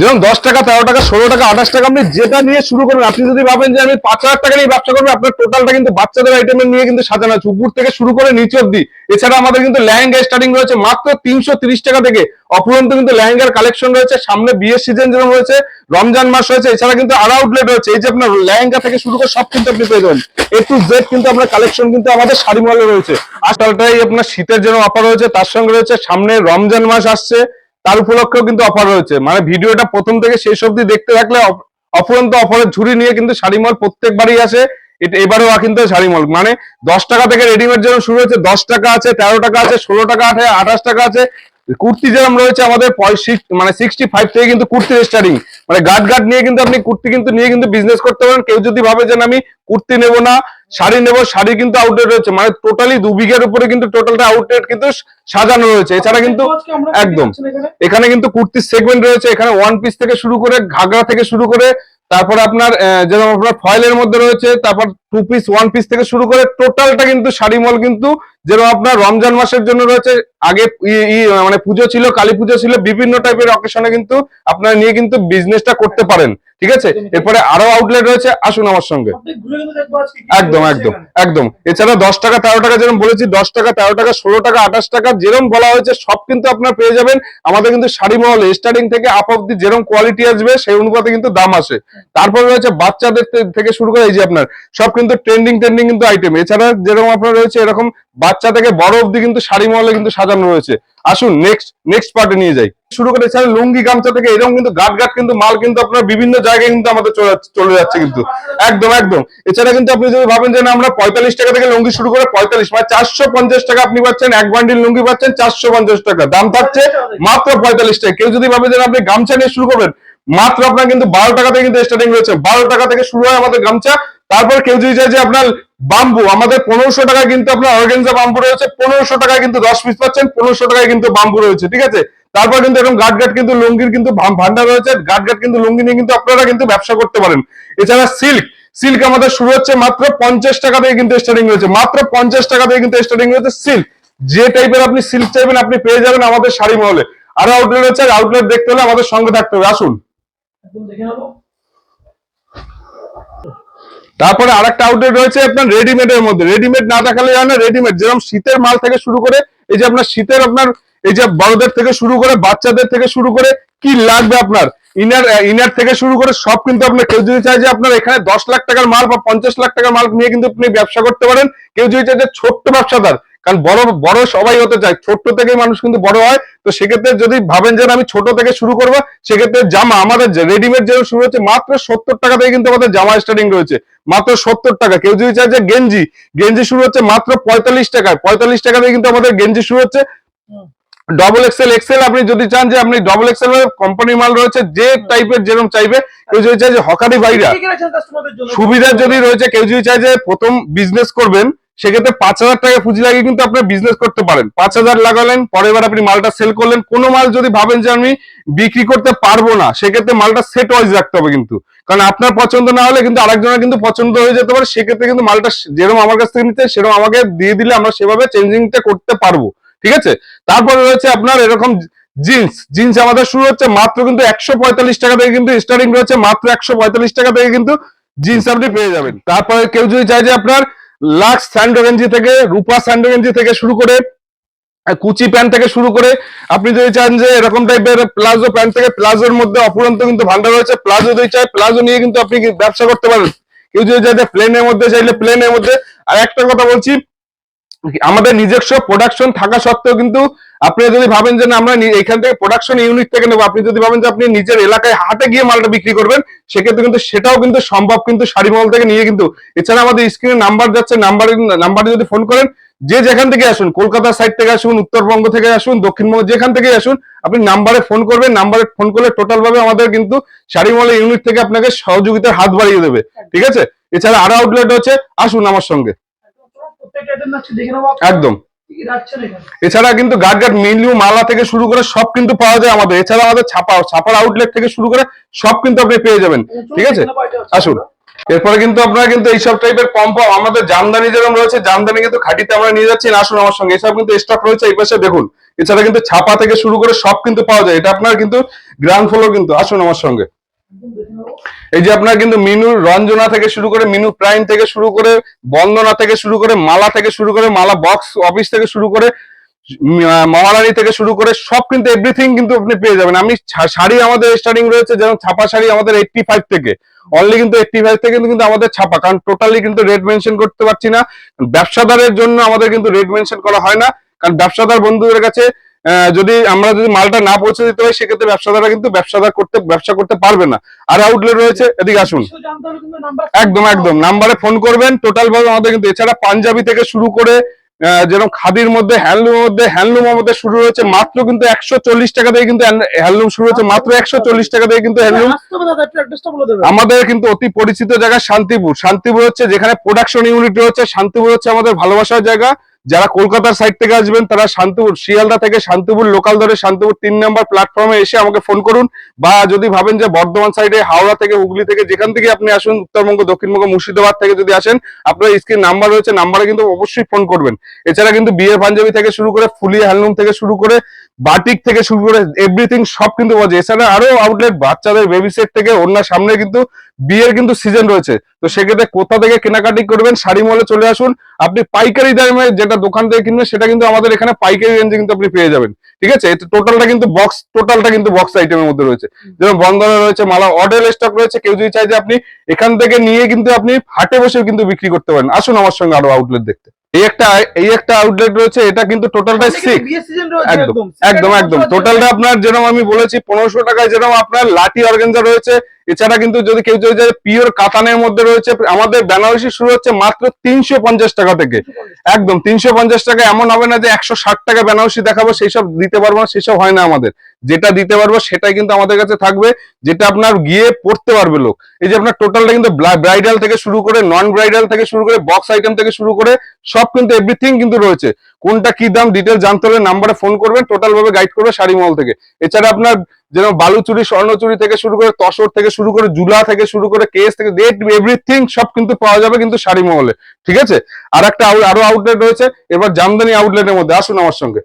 যেমন দশ টাকা, তেরো টাকা, ষোলো টাকা, আঠাশ টাকা, আপনি যেটা নিয়ে শুরু করবেন, আপনি যদি ভাবেন যে আমি পাঁচ হাজার টাকা নিয়ে ব্যবসা করব, আপনার টোটালটা কিন্তু বাচ্চাদের আইটেম নিয়ে কিন্তু সাজানো আছে। উপর থেকে শুরু করে নিচে অব্দি এছাড়া আমাদের কিন্তু লেহেঙ্গা স্টার্টিং রয়েছে মাত্র তিনশো তিরিশ টাকা থেকে। অপরন্ত কিন্তু লেহেঙ্গার কালেকশন রয়েছে। সামনে বিয়ের সিজন যেরকম রয়েছে, রমজান মাস রয়েছে, এছাড়া কিন্তু আরও আউটলেট রয়েছে। এই যে আপনার লেহেঙ্গা থেকে শুরু করে সব কিন্তু আপনি পেয়ে যাবেন। এ টু জেড কিন্তু আপনার কালেকশন কিন্তু আমাদের শাড়ি মহলে রয়েছে আজকালটাই আপনার শীতের জন্য অফার রয়েছে, তার সঙ্গে রয়েছে সামনে রমজান মাস আসছে। তার উপলক্ষেও কিন্তু অফার রয়েছে। মানে ভিডিওটা প্রথম থেকে শেষ অবধি দেখতে থাকলে অফুরন্ত অফারের ঝুড়ি নিয়ে কিন্তু শাড়ি মল প্রত্যেকবারই আসে। এটা এবারেও কিন্তু শাড়ি মল মানে দশ টাকা থেকে রেডিমেড যেরকম শুরু হয়েছে, দশ টাকা আছে, তেরো টাকা আছে, ষোলো টাকা আছে, আঠাশ টাকা আছে। কুর্তি যেরকম রয়েছে, আমাদের মানে সিক্সটি ফাইভ থেকে কিন্তু কুর্তির স্টার্টিং মানে গার্ড গার্ড নিয়ে কিন্তু আপনি কুর্তি কিন্তু নিয়ে কিন্তু বিজনেস করতে পারেন। কেউ যদি ভাবে যে আমি কুর্তি নেব না শাড়ি নেব শাড়ি কিন্তু আউটলেট রয়েছে। মানে টোটালি দু বিঘের উপরে কিন্তু টোটালটা আউটলেট কিন্তু সাজানো রয়েছে। এছাড়া কিন্তু একদম। এখানে? কিন্তু কুর্তির সেগমেন্ট রয়েছে। এখানে ওয়ান পিস থেকে শুরু করে ঘাগরা থেকে শুরু করে তারপর আপনার যেরকম আপনার ফয়েলের মধ্যে রয়েছে তারপর টু পিস ওয়ান পিস থেকে শুরু করে টোটালটা কিন্তু শাড়ি মল কিন্তু যেরকম আপনার রমজান মাসের জন্য রয়েছে, আগে মানে পুজো ছিল, কালী পুজো ছিল, বিভিন্ন টাইপের অকেশনে কিন্তু আপনারা নিয়ে কিন্তু বিজনেসটা করতে পারেন, ঠিক আছে? এরপরে আরও আউটলেট রয়েছে, আসুন আমার সঙ্গে। একদম একদম একদম। এছাড়া দশ টাকা, তেরো টাকা যেরকম বলেছি, দশ টাকা, তেরো টাকা, ষোলো টাকা, আঠাশ টাকা, যেরকম বলা হয়েছে, সব কিন্তু আপনার পেয়ে যাবেন। আমাদের কিন্তু শাড়ি মহল স্টার্টিং থেকে আপ অব্দি যেরকম কোয়ালিটি আসবে, সেই অনুপাতে কিন্তু দাম আসে। তারপরে রয়েছে বাচ্চাদের থেকে শুরু করে, এই যে আপনার, সব কিন্তু ট্রেন্ডিং ট্রেন্ডিং কিন্তু আইটেম এছাড়া যেরকম আপনার রয়েছে, এরকম বাচ্চা থেকে বড় অব্দি কিন্তু শাড়ি মহলে কিন্তু সাজানো রয়েছে। আসুন নেক্সট নেক্সট পার্টে নিয়ে যাই। শুরু করে এছাড়া লুঙ্গি গামছা থেকে, এরকম কিন্তু গাট গাট কিন্তু মাল কিন্তু আপনার বিভিন্ন জায়গায় কিন্তু আমাদের চলে যাচ্ছে- কিন্তু। একদম একদম। এছাড়া কিন্তু আপনি যদি ভাবেন যে না, আমরা পঁয়তাল্লিশ টাকা থেকে লুঙ্গি শুরু করে পঁয়তাল্লিশ মানে চারশো পঞ্চাশ টাকা আপনি পাচ্ছেন, এক বান্ডিল লুঙ্গি পাচ্ছেন, চারশো পঞ্চাশ টাকা। দাম থাকছে মাত্র পঁয়তাল্লিশ টাকা। কেউ যদি ভাবে যে আপনি গামছা নিয়ে শুরু করবেন, মাত্র আপনার কিন্তু বারো টাকা থেকে কিন্তু স্টার্টিং রয়েছে। বারো টাকা থেকে শুরু হয় আমাদের গামছা। তারপর কেউ যদি চায় যে আপনার বাম্বু আমাদের পনেরোশো টাকায় কিন্তু আপনার অর্গেনজা বাম্বু রয়েছে, পনেরোশো টাকায় কিন্তু দশ পিস পাচ্ছেন, পনেরোশো টাকায় কিন্তু বাম্বু রয়েছে, ঠিক আছে? তারপর কিন্তু এরকম গাট গাট কিন্তু লুঙ্গির কিন্তু ভান্ডার রয়েছে গাট গাট কিন্তু লুঙ্গি নিয়ে কিন্তু আপনারা কিন্তু ব্যবসা করতে পারেন। এছাড়া সিল্ক সিল্ক আমাদের শুরু হচ্ছে মাত্র পঞ্চাশ টাকা থেকে কিন্তু স্টার্টিং রয়েছে, মাত্র পঞ্চাশ টাকা থেকে কিন্তু স্টার্টিং রয়েছে সিল্ক যে টাইপের আপনি সিল্ক চাইবেন, আপনি পেয়ে যাবেন আমাদের শাড়ি মহলে। আরও আউটলেট রয়েছে আউটলেট দেখতে হলে আমাদের সঙ্গে থাকতে হবে, আসুন। একদম আর একটা তারপরে আউটলেট রয়েছে আপনার রেডিমেড এর মধ্যে। রেডিমেড না দেখালে হয় না রেডিমেড যেরকম শীতের মাল থেকে শুরু করে, এই যে আপনার শীতের আপনার, এই যে বড়দের থেকে শুরু করে, বাচ্চাদের থেকে শুরু করে, কি লাগবে আপনার? ইনার ইনার থেকে শুরু করে সব কিন্তু আপনার কেউ যদি চায় যে আপনার এখানে দশ লাখ টাকার মাল বা পঞ্চাশ লাখ টাকার মাল নিয়ে কিন্তু আপনি ব্যবসা করতে পারেন, কেউ যদি চায় যে ছোট্ট ব্যবসাদার কারণ বড় বড় সবাই হতে চায়। ছোট্ট থেকে মানুষ কিন্তু বড় হয়। তো সেক্ষেত্রে যদি ভাবেন যে আমি ছোট থেকে শুরু করব সেক্ষেত্রে জামা আমাদের রেডিমেড যে শুরু হচ্ছে মাত্র সত্তর টাকা থেকে কিন্তু আমাদের জামা স্টার্টিং রয়েছে। মাত্র সত্তর টাকা। কেউ যদি চায় যে গেঞ্জি গেঞ্জি শুরু হচ্ছে মাত্র পঁয়তাল্লিশ টাকায়। পঁয়তাল্লিশ টাকা থেকে কিন্তু আমাদের গেঞ্জি শুরু হচ্ছে। ডবল এক্সেল এক্সেল আপনি যদি চান যে আপনি ডবল এক্সেল কোম্পানি মাল রয়েছে যে টাইপের যেরকম চাইবে কেউ যদি চায় যে হকারি ভাইরা সুবিধা যদি রয়েছে কেউ যদি চায় যে প্রথম বিজনেস করবেন সেক্ষেত্রে পাঁচ হাজার টাকা পুঁজি লাগিয়ে কিন্তু আপনি বিজনেস করতে পারেন। পাঁচ হাজার লাগালেন, পরের বার আপনি মালটা সেল করলেন, কোনো মাল যদি ভাবেন যে আমি বিক্রি করতে পারব না, সেক্ষেত্রে মালটা সেট ওয়াইজ রাখতে হবে কিন্তু। কারণ আপনার পছন্দ না হলে কিন্তু আরেকজনের কিন্তু পছন্দ হয়ে যেতে পারে, সেক্ষেত্রে কিন্তু মালটা যেরকম আমার কাছ থেকে নিতে সেরকম আমাকে দিয়ে দিলে আমরা সেভাবে চেঞ্জিংটা করতে পারব। ঠিক আছে? তারপরে রয়েছে আপনার এরকম জিন্স জিন্স আমাদের শুরু হচ্ছে মাত্র কিন্তু একশো পঁয়তাল্লিশ টাকা থেকে কিন্তু স্টার্টিং রয়েছে, মাত্র একশো পঁয়তাল্লিশ টাকা থেকে কিন্তু জিন্স আপনি পেয়ে যাবেন। তারপরে কেউ যদি চায় যে আপনার লাক্স স্যান্ডো গেঞ্জি থেকে রূপা স্যান্ডো গেঞ্জি থেকে শুরু করে কুচি প্যান্ট থেকে শুরু করে, আপনি যদি চান যে এরকম টাইপের প্লাজো প্যান্ট থেকে, প্লাজোর মধ্যে অপুরন্ত কিন্তু ভান্ডার রয়েছে, প্লাজো যদি চাই প্লাজো নিয়ে কিন্তু আপনি ব্যবসা করতে পারেন। কেউ যদি চাই প্লেনের মধ্যে, চাইলে প্লেনের মধ্যে। আর একটা কথা বলছি আমাদের নিজস্ব প্রোডাকশন থাকা সত্ত্বেও কিন্তু আপনি যদি ভাবেন যে আমরা এখান থেকে প্রোডাকশন ইউনিট থেকে নেব, আপনি যদি ভাবেন যে আপনি নিজের এলাকায় হাটে গিয়ে মালটা বিক্রি করবেন, সেক্ষেত্রে কিন্তু সেটাও কিন্তু সম্ভব কিন্তু শাড়ি মহল থেকে নিয়ে কিন্তু। এছাড়া আমাদের স্ক্রিনে নাম্বার যাচ্ছে নাম্বার নাম্বারে যদি ফোন করেন, যে যেখান থেকে আসুন কলকাতার সাইড থেকে আসুন, উত্তরবঙ্গ থেকে আসুন, দক্ষিণবঙ্গ যেখান থেকে আসুন, আপনি নাম্বারে ফোন করবেন নাম্বারে ফোন করলে টোটাল ভাবে আমাদের কিন্তু শাড়ি মহলের ইউনিট থেকে আপনাকে সহযোগিতার হাত বাড়িয়ে দেবে। ঠিক আছে? এছাড়া আরও আউটলেট হচ্ছে আসুন আমার সঙ্গে একদম চলুন, প্রত্যেকটা আইটেম রাখছি দেখে নেব আপনারা। একদম। এছাড়া কিন্তু গাট গাট মিলিউ মালা থেকে শুরু করে সব কিন্তু পাওয়া যায় আমাদের। এছাড়া আমাদের ছাপা ছাপার আউটলেট থেকে শুরু করে সব কিন্তু আপনি পেয়ে যাবেন। ঠিক আছে। আসুন। এরপরে কিন্তু আপনারা কিন্তু এইসব টাইপের কম পাও আমাদের জামদানি যেরকম রয়েছে জামদানি কিন্তু খাটিতে আমরা নিয়ে যাচ্ছি। না আসুন আমার সঙ্গে। এসব কিন্তু স্টক রয়েছে এই পাশে দেখুন। এছাড়া কিন্তু ছাপা থেকে শুরু করে সব কিন্তু পাওয়া যায়। এটা আপনার কিন্তু গ্রাউন্ড ফ্লোর কিন্তু। আসুন আমার সঙ্গে। এই যে আপনার কিন্তু মিনু রঞ্জনা থেকে শুরু করে মিনু প্রাইম থেকে শুরু করে বন্দনা থেকে শুরু করে মালা থেকে শুরু করে মালা বক্স অফিস থেকে শুরু করে মহারানী থেকে শুরু করে সব কিন্তু এভরিথিং কিন্তু আপনি পেয়ে যাবেন। আমি শাড়ি আমাদের স্টার্টিং রয়েছে যেমন ছাপা শাড়ি আমাদের এইটটি ফাইভ থেকে। অনলি কিন্তু এইটটি ফাইভ থেকে কিন্তু আমাদের ছাপা, কারণ টোটালি কিন্তু রেট মেনশন করতে পারছি না। ব্যবসাদারের জন্য আমাদের কিন্তু রেট মেনশন করা হয় না, কারণ ব্যবসাদার বন্ধুদের কাছে যদি আমরা যদি মালটা না পৌঁছে দিতে হয় সেক্ষেত্রে ব্যবসাদাররা কিন্তু ব্যবসাদার করতে ব্যবসা করতে পারবে না। আর আউটলেট রয়েছে, এদিকে আসুন। একদম একদম। নাম্বারে ফোন করবেন। টোটাল ভাবে আমাদের কিন্তু, এছাড়া পাঞ্জাবি থেকে শুরু করে যেরকম খাদির মধ্যে হ্যান্ডলুমের মধ্যে হ্যান্ডলুম আমাদের শুরু হয়েছে, মাত্র কিন্তু একশো চল্লিশ টাকা থেকে কিন্তু হ্যান্ডলুম শুরু হয়েছে, মাত্র একশো চল্লিশ টাকা থেকে কিন্তু হ্যান্ডলুম আমাদের কিন্তু অতি পরিচিত জায়গা শান্তিপুর। শান্তিপুর হচ্ছে যেখানে প্রোডাকশন ইউনিট রয়েছে, শান্তিপুর হচ্ছে আমাদের ভালোবাসার জায়গা। যারা কলকাতার সাইড থেকে আসবেন, তারা শান্তিপুর, শিয়ালদা থেকে শান্তিপুর লোকাল ধরে শান্তিপুর তিন নম্বর প্ল্যাটফর্মে এসে আমাকে ফোন করুন। বা যদি ভাবেন যে বর্ধমান সাইডে হাওড়া থেকে, হুগলি থেকে, যেখান থেকে আপনি আসুন, উত্তরবঙ্গ, দক্ষিণবঙ্গ, মুর্শিদাবাদ থেকে যদি আসেন, আপনার স্ক্রিন নাম্বার রয়েছে নাম্বারে কিন্তু অবশ্যই ফোন করবেন। এছাড়া কিন্তু বিয়ের পাঞ্জাবি থেকে শুরু করে ফুলিয়া হ্যান্ডলুম থেকে শুরু করে বাটিক থেকে শুরু করে এভরিথিং সব কিন্তু যায় এছাড়া আরও আউটলেট বাচ্চাদের বেবি সেট থেকে অন্য সামনে কিন্তু বিয়ের কিন্তু সিজন রয়েছে। তো সেক্ষেত্রে কোথা থেকে কেনাকাটি করবেন শাড়ি মলে চলে আসুন। আপনি পাইকারি দামে যেটা দোকান থেকে কিনবেন, সেটা কিন্তু আমাদের এখানে পাইকারি রেঞ্জে কিন্তু আপনি পেয়ে যাবেন। ঠিক আছে? টোটালটা কিন্তু বক্স টোটালটা কিন্তু বক্স আইটেমের মধ্যে রয়েছে। যেমন বন্ধনা রয়েছে মালা অর্ডার স্টক রয়েছে। কেউ যদি চাই যে আপনি এখান থেকে নিয়ে কিন্তু আপনি হাটে বসেও কিন্তু বিক্রি করতে পারেন। আসুন আমার সঙ্গে আরও আউটলেট দেখতে। এই একটা এই একটা আউটলেট রয়েছে এটা কিন্তু টোটালটা সিক্স একদম একদম একদম টোটালটা আপনার যেরকম আমি বলেছি পনেরোশো টাকায় যেরকম আপনার লাঠি অর্গেঞ্জা রয়েছে এছাড়া কিন্তু যদি কেউ যদি পিওর কাতানের মধ্যে রয়েছে, আমাদের বেনারসি শুরু হচ্ছে মাত্র তিনশো পঞ্চাশ টাকা থেকে। একদম, তিনশো পঞ্চাশ টাকা এমন হবে না যে একশো ষাট টাকা বেনারসি দেখাবো সেই সব দিতে পারব না সেসব হয় না আমাদের। যেটা দিতে পারব সেটাই কিন্তু আমাদের কাছে থাকবে, যেটা আপনার গিয়ে পড়তে পারবে লোক। এই যে আপনার টোটালটা কিন্তু ব্রাইডাল থেকে শুরু করে নন ব্রাইডাল থেকে শুরু করে বক্স আইটেম থেকে শুরু করে, সব কিন্তু এভরিথিং কিন্তু রয়েছে। কোনটা কি দাম ডিটেল জানতে হলে নাম্বারে ফোন করবেন টোটাল ভাবে গাইড করবে শাড়ি মল থেকে। এছাড়া আপনার যেরকম বালুচুরি স্বর্ণচুরি থেকে শুরু করে তসর থেকে শুরু করে জুলা থেকে শুরু করে কেস থেকে ডেট এভরিথিং সব কিন্তু পাওয়া যাবে কিন্তু শাড়ি মহলে। ঠিক আছে? আর একটা আরও আউটলেট রয়েছে। এবার জামদানি আউটলেটের মধ্যে, আসুন আমার সঙ্গে।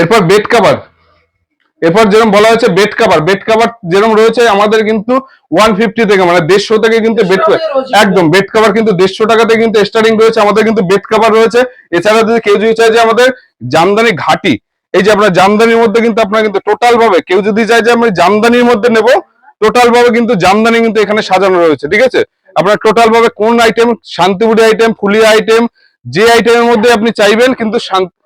এরপর বেড কাভার এরপর যেরকম বলা হয়েছে বেড কাভার বেড কাভার যেরকম রয়েছে আমাদের কিন্তু ওয়ান ফিফটি থেকে মানে দেড়শো থেকে কিন্তু বেড একদম বেড কভার কিন্তু দেড়শো টাকাতে কিন্তু স্টার্টিং রয়েছে আমাদের কিন্তু বেড কাভার রয়েছে। এছাড়া যদি কেউ যদি চাই যে আমাদের জামদানি ঘাটি এই যে আপনার জামদানির মধ্যে কিন্তু আপনার কিন্তু টোটাল ভাবে কেউ যদি চাই যে আমি জামদানির মধ্যে নেব টোটাল ভাবে কিন্তু জামদানি কিন্তু এখানে সাজানো রয়েছে ঠিক আছে? আপনার টোটাল ভাবে কোন item Shantipuri item Phulia item যে আইটেমের মধ্যে আপনি চাইবেন কিন্তু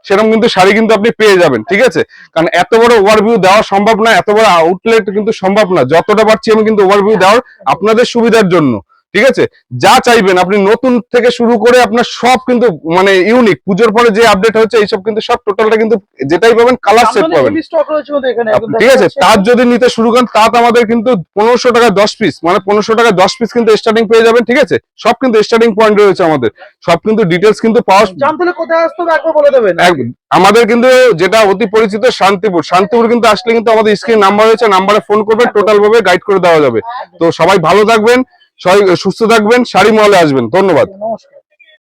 সেরকম কিন্তু শাড়ি কিন্তু আপনি পেয়ে যাবেন, ঠিক আছে? কারণ এত বড় ওভারভিউ দেওয়া সম্ভব না, এত বড় আউটলেট কিন্তু সম্ভব না। যতটা পারছি আমি কিন্তু ওভারভিউ দেওয়ার আপনাদের সুবিধার জন্য। ঠিক আছে? যা চাইবেন আপনি নতুন থেকে শুরু করে আপনার সব কিন্তু মানে ইউনিক পুজোর পরে যে আপডেট হচ্ছে এইসব কিন্তু সব টোটালটা কিন্তু যেটাই পাবেন কালার সেট পাবেন। ঠিক আছে তার যদি নিতে শুরু করেন তাত আমাদের কিন্তু পনেরোশো টাকা দশ পিস মানে পনেরোশো টাকা দশ পিস কিন্তু স্টার্টিং পেয়ে যাবেন ঠিক আছে? সব কিন্তু স্টার্টিং পয়েন্ট রয়েছে আমাদের। সব কিন্তু ডিটেলস কিন্তু পাওয়া কোথায় আসতে হবে একবার বলে দেবেন? আমাদের কিন্তু যেটা অতি পরিচিত শান্তিপুর। শান্তিপুর কিন্তু আসলে কিন্তু আমাদের স্ক্রিন নাম্বার রয়েছে নাম্বারে ফোন করবেন টোটাল ভাবে গাইড করে দেওয়া যাবে। তো সবাই ভালো থাকবেন সুস্থ থাকবেন শাড়ি মহলে আসবেন। ধন্যবাদ। নমস্কার।